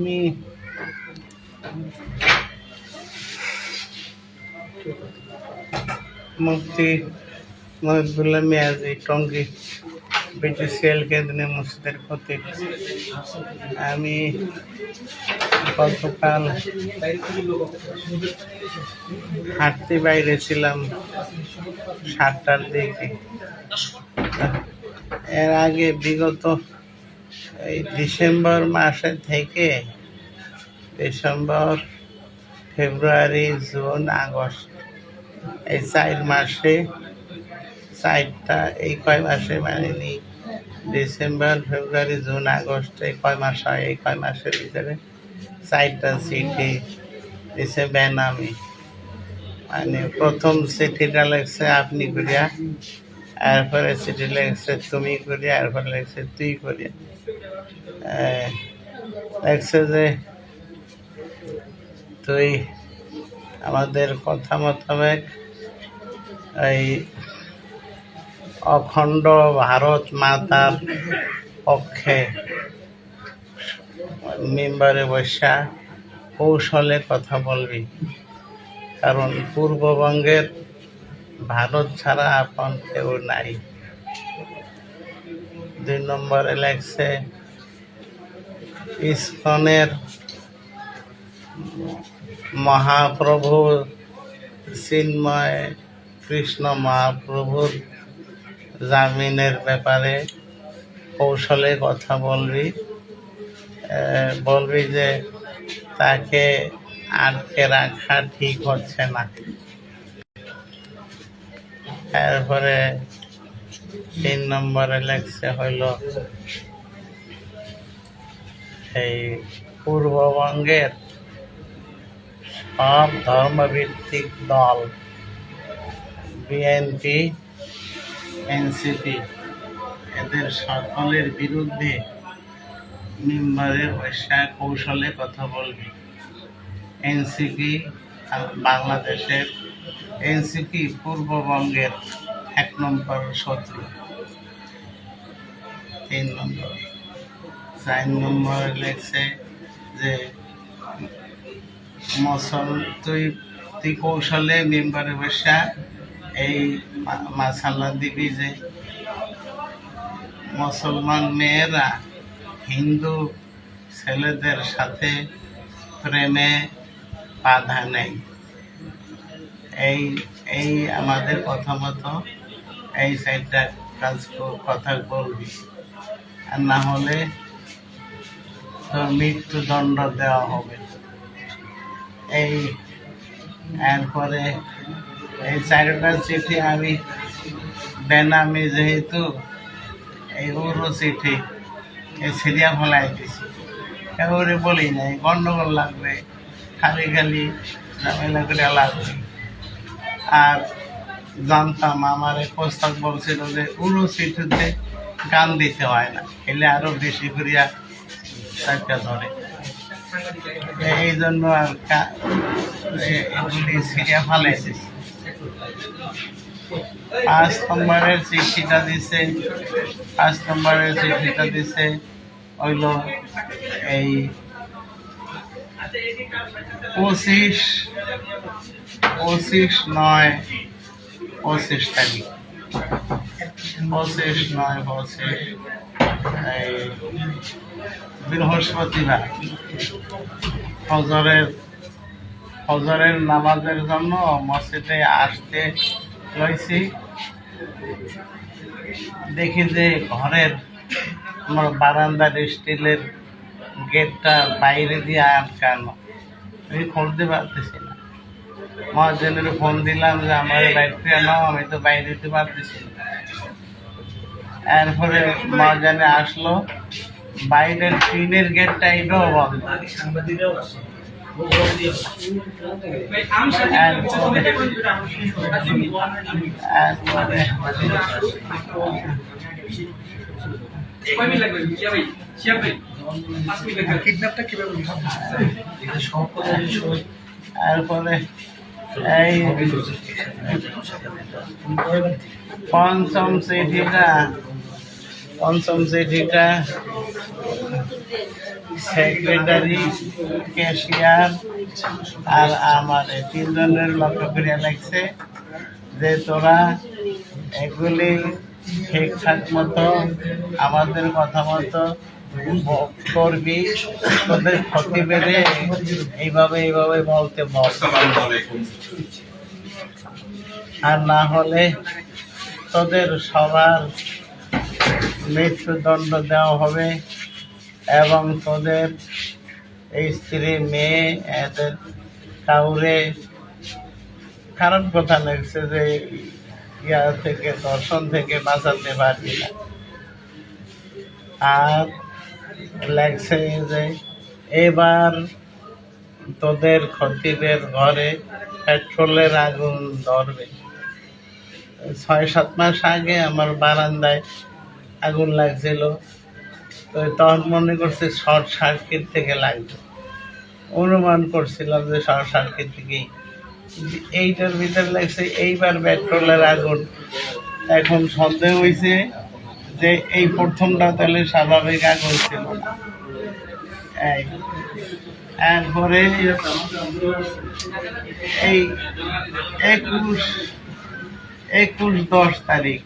আমি মুফতি মহিবুল্লাহ মিয়াজি টঙ্গী বিটিসিএল কেন্দ্রীয় মসজিদের খতিব আমি গতকাল হাঁটতে বাইরে ছিলাম সাতটার দিকে। এর আগে বিগত এই ডিসেম্বর মাসে থেকে ডিসেম্বর, ফেব্রুয়ারি, জুন, আগস্ট, এই চার মাসে, চারটা, এই কয় মাসে মানে নি ডিসেম্বর, ফেব্রুয়ারি, জুন, আগস্ট, এই কয় মাস হয়, এই কয় মাসের ভিতরে চারটা চিঠি দিছে বেনামি মানে প্রথম চিঠিটা লেগছে আপনি করিয়া এরপরে চিঠি লেগছে তুমি করিয়া এরপরে লেগছে তুই করিয়া। লেগছে যে তুই আমাদের কথা মোতাবেক এই অখণ্ড ভারত মাতার পক্ষে মেম্বারে বসা কৌশলে কথা বলবি। কারণ পূর্ববঙ্গের ভারত ছাড়া আপন কেউ নাই। দুই নম্বরে লেগছে ইস্কনের মহাপ্রভু চিন্ময় কৃষ্ণ মহাপ্রভুর জামিনের ব্যাপারে কৌশলে কথা বলবি বলবি যে তাকে আটকে রাখা ঠিক হচ্ছে না। তারপরে তিন নম্বরে লেখছে হইল এই পূর্ববঙ্গের সব ধর্মভিত্তিক দল, বিএনপি, এনসিপি, এদের সকলের বিরুদ্ধে মেম্বারে বৈশা কৌশলে কথা বলবি। এনসিপি বাংলাদেশের এনসিপি পূর্ববঙ্গের এক নম্বর শত্রু, তিন নম্বর, চার নম্বর লেখছে যে মসল তুই তুই কৌশলে মেম্বারে বসা, এই মাসাল্লা দিবি যে মুসলমান মেয়েরা হিন্দু ছেলেদের সাথে প্রেমে বাধা নেই। এই এই আমাদের কথা মতো এই সাইডটা কাজ কথা বলবি। আর না হলে তোর মৃত্যুদণ্ড দেওয়া হবে। এই, এরপরে এই চারটা চিঠি আমি বেনামি যেহেতু এই উরু চিঠি, এই সিরিয়া ফলাই দিছি। এবারে বলি নাই, গন্ডগোল লাগবে, খালি খালি ঝামেলা করে লাগবে। আর জানতাম, আমার প্রস্তাব বলছিল যে উরু চিঠিতে গান দিতে হয় না, এলে আরও বেশি করিয়া চারটা ধরে। এই জন্য আর সিরিয়া ফালাইছে পাঁচ নম্বরের চিঠিটা দিছে, পাঁচ নম্বরের চিঠিটা দিছে হইল এই পঁচিশ পঁচিশ নয় পঁচিশ তারিখ। পঁচিশ নয় পঁচিশ বৃহস্পতিবার। ফজরের ফজরের নামাজের জন্য মসজিদে আসতে রয়েছি দেখি যে ঘরের আমার বারান্দার স্টিলের গেটটা বাইরে দিয়ে আটকানো। আমি খুলতে পারতেছি মহাজনের ফোন দিলাম যে আমার বাইরে নাও আমি তো বাইরে দিতে পারতেছি এরপরে মহাজনে আসলো বাইরের টিনের গেটটা এটাও বন্ধ কিডন্যাপটা কীভাবে এটা এরপরে এই পঞ্চম চিঠিটা পঞ্চম চিঠিটা সেক্রেটারি ক্যাশিয়ার আর আমার এই তিনজনের লক্ষ্য করিয়া লাগছে যে তোরা এগুলি ঠিকঠাক মতো আমাদের কথা মতো করবি, তোদের ক্ষতি বেড়ে এইভাবে এইভাবে বলতে বল আর না হলে তোদের সবার মৃত্যুদণ্ড দেওয়া হবে এবং তোদের এই স্ত্রী, মেয়ে, এদের কাউরে। খারাপ কথা লাগছে যে ইয়া থেকে দর্শন থেকে বাঁচাতে পারবি না। আর লাগছে যে এবার তোদের খতিবের ঘরে পেট্রোলের আগুন ধরবে। ছয়, সাত মাস আগে আমার বারান্দায় আগুন লাগছিল। তো তখন মনে করছে শর্ট সার্কিট থেকে লাগবে। অনুমান করছিলাম যে শর্ট সার্কিট থেকেই। এইটার ভিতরে লাগছে এইবার পেট্রোলের আগুন। এখন সন্দেহ হয়েছে যে এই প্রথমটা তাহলে স্বাভাবিক আগুন হয়েছিল। এরপরে এই একুশ একুশ দশ তারিখ,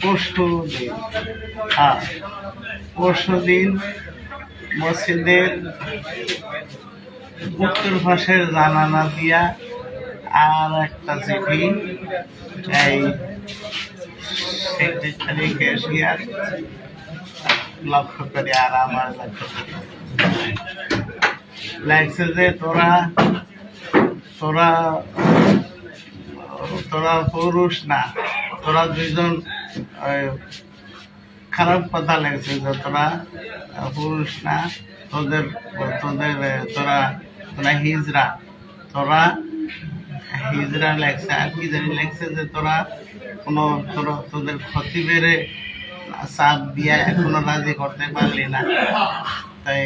পরশু দিন। হ্যাঁ পরশু দিন মসজিদের উত্তর পাশের জানানা দিয়া আর একটা চিঠি, এই সেক্রেটারি ক্যাশিয়ার লক্ষ্য করে আর আমার লক্ষ্য করে লাগছে যে তোরা তোরা তোরা পুরুষ না, তোরা দুইজন খারাপ কথা লাগছে যে তোরা পুরুষ না, তোদের তোদের, তোরা তোরা হিজরা তোরা হিজরা লাগছে আর কি জানি লাগছে যে তোরা কোনো তোরা তোদের বেড়ে চাপ দিয়া এখনও রাজি করতে পারলি না। তাই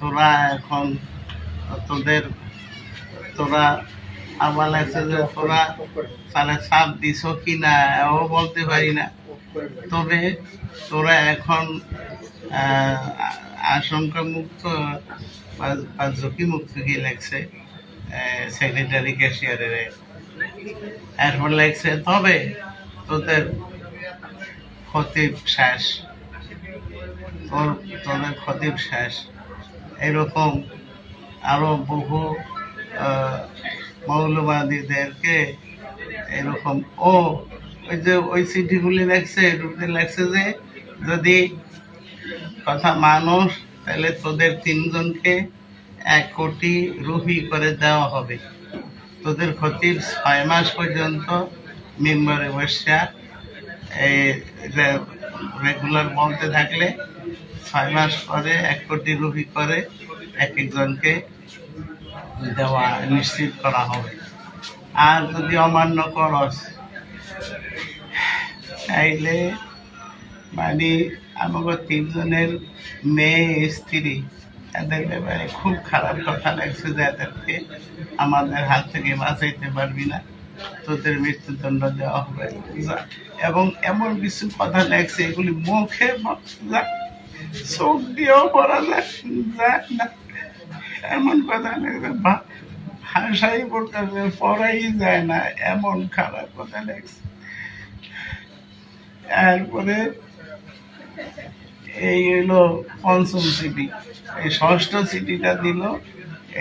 তোরা এখন তোদের তোরা আমার লাগছে যে তোরা তাহলে চাপ দিছ কি না ও বলতে পারি না। তবে তোরা এখন আহ, আশঙ্কা মুক্ত বা বা ঝুঁকি মুক্ত কি লাগছে সেক্রেটারি ক্যাশিয়ারের এরপর লাগছে তবে তোদের খতিব শেষ। তোর, তোদের খতিব শেষ। এরকম আরও বহু মৌলবাদীদেরকে এরকম, ও, ওই যে ওই চিঠিগুলি লাগছে রূপে লাগছে যে, যদি কথা মানুষ, তাহলে তোদের তিনজনকে এক কোটি রুপি করে দেওয়া হবে। তোদের ক্ষতির ছয় মাস পর্যন্ত মেম্বারে বসা রেগুলার বলতে থাকলে ছয় মাস পরে এক কোটি রুপি করে এক একজনকে দেওয়া নিশ্চিত করা হবে। আর যদি অমান্য করস চাইলে মানে আমাকে তিনজনের মেয়ে স্ত্রী এদের ব্যাপারে খুব খারাপ কথা লাগছে যে এদেরকে আমাদের হাত থেকে বাঁচাইতে পারবি না। তোদের মৃত্যুদণ্ড দেওয়া হবে। এবং এমন কিছু কথা লাগছে, এগুলি মুখে চোখ দিয়েও পড়া যায় না। এমন কথা লাগছে ভাষাই পড়তে পড়াই যায় না, এমন খারাপ কথা লাগছে। এরপরে এই হলো পঞ্চম সিটি। এই ষষ্ঠ সিটিটা দিল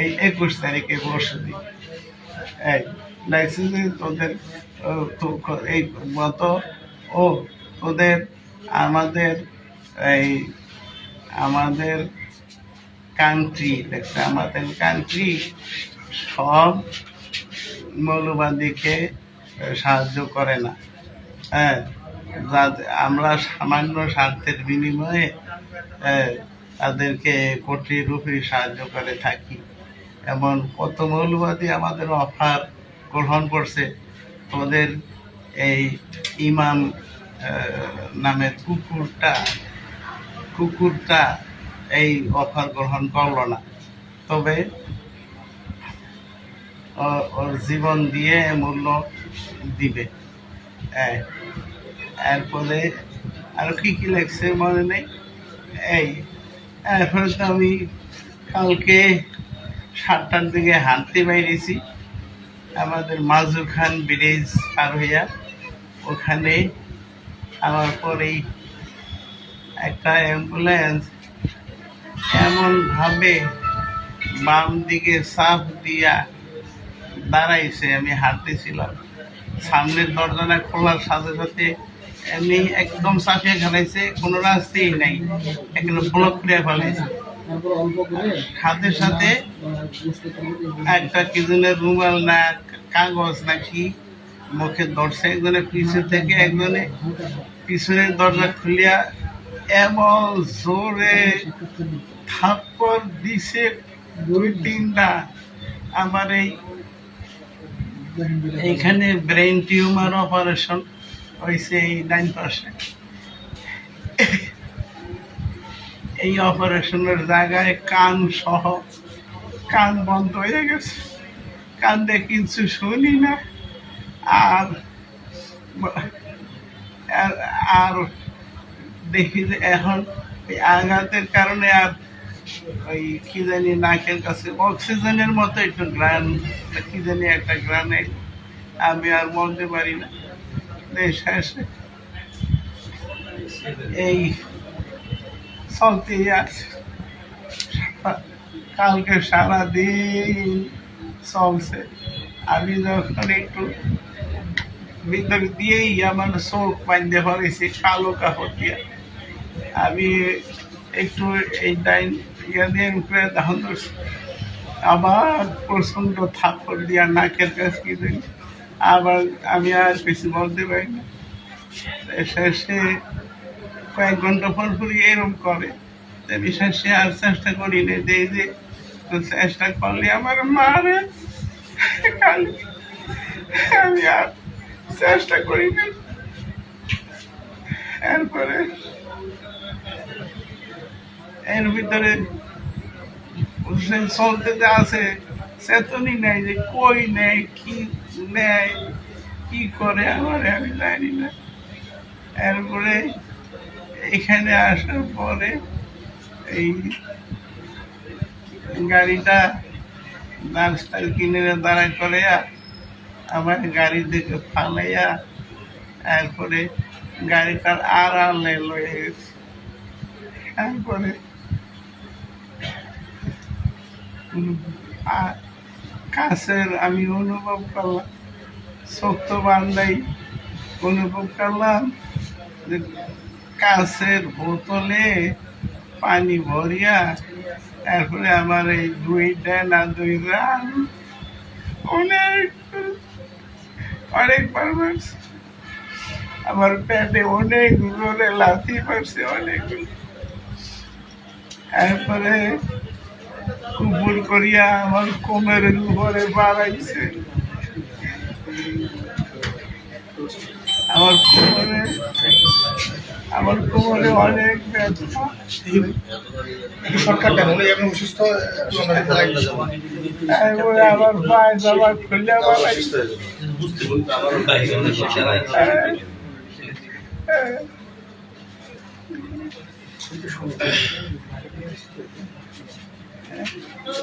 এই একুশ তারিখে পরশু দিন এই তোদের এই গত ও, তোদের আমাদের, এই আমাদের কান্ট্রি দেখছে, আমাদের কান্ট্রি সব মৌলবাদীকে সাহায্য করে না। হ্যাঁ। আমরা সামান্য স্বার্থের বিনিময়ে তাদেরকে কোটি রুপি সাহায্য করে থাকি। এমন কত মৌলবাদী আমাদের অফার গ্রহণ করছে তোদের এই ইমাম নামের কুকুরটা কুকুরটা এই অফার গ্রহণ করল না। তবে ওর জীবন দিয়ে মূল্য দিবে। হ্যাঁ এরপরে আর কি কি লাগছে মনে নেই? এই, এখন আমি কালকে সাতটার দিকে হাঁটতে বাইরেছি আমাদের মাজু খান ব্রিজ পার হইয়া ওখানে আমার পরেই একটা অ্যাম্বুলেন্স এমনভাবে বাম দিকে সাফ দিয়া দাঁড়াইছে, আমি হাঁটতেছিলাম। সামনের দরজাটা খোলার সাথে সাথে এমনি একদম চাপিয়ে ফেলাইছে কোনো রাস্তাই নাই। একদম ব্লক করে ফেলাইছে। সাথে সাথে একটা কিজনে রুমাল না, কাগজ নাকি মুখে ধরছে। একজনের পিছন থেকে একজনে পিছনের দরজা খুলিয়া এমন জোরে থাপ্পড় দিছে দুই তিনটা। আমার এই এইখানে ব্রেন টিউমার অপারেশন হয়েছে এই ডাইন পাশে এই অপারেশনের জায়গায় কান সহ কান বন্ধ হয়ে গেছে। কান্দে কিছু শুনি না। আর আর- দেখি যে এখন আঘাতের কারণে আর ওই কি জানি নাকের কাছে অক্সিজেনের মতো একটু গ্রান, কি জানি একটা গ্রানে আমি আর বলতে পারি না। এই চলতেই আছে কালকে সারাদিন চলছে। আমি যখন একটু ভিতর দিয়েই আমার চোখ বাঁধতে পারেছি কালো কাপড় দিয়ে আমি একটু এই ডাইন ইয়ে ধান ধরছি আবার প্রচণ্ড থাপ্পড় দিয়া নাকের কাছে দিন আবার আমি আর কিছু বলতে পারি না। শেষে কয়েক ঘণ্টা পর পর এরকম করে। শেষে আর চেষ্টা করি না যে যে চেষ্টা করলে আমার মারে। আমি আর চেষ্টা করি না। এরপরে, এর ভিতরে সে চলতে আছে চেতনই নেই যে কই নেয় কি নেয়। কি করে আমার আমি জানি না। এরপরে এখানে আসার পরে এই গাড়িটা রাস্তার কিনে দাঁড়া করে আমার গাড়ি থেকে ফালাইয়া তারপরে গাড়িটার আড়ালে লয়ে গেছে। তারপরে উম, আ- কাছের, আমি অনুভব করলাম, শক্ত বান্ধাই অনুভব করলাম যে কাছের বোতলে পানি ভরিয়া তারপরে আমার এই দুইটা না দুই রান অনেক, অনেকবার মারছে। আমার পেটে অনেক জোরে লাথি মারছে, অনেক। তারপরে উপর করিয়া আমার কোমরের উপরে বাড়াইছে। আমার কোমরে আমার কোমরে অনেক ব্যথা। অসুস্থ আমরা পায়ে জামা খুলে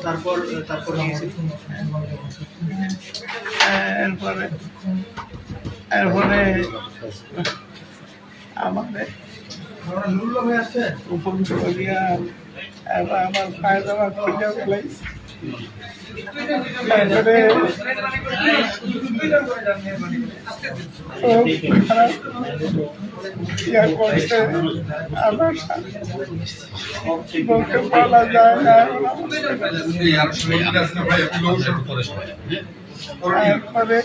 তারপর তারপর এরপরে এরপরে আমাদের এবার আমার পায়ে দাওয়া খুলে বলতে পারা যায় না তারপরে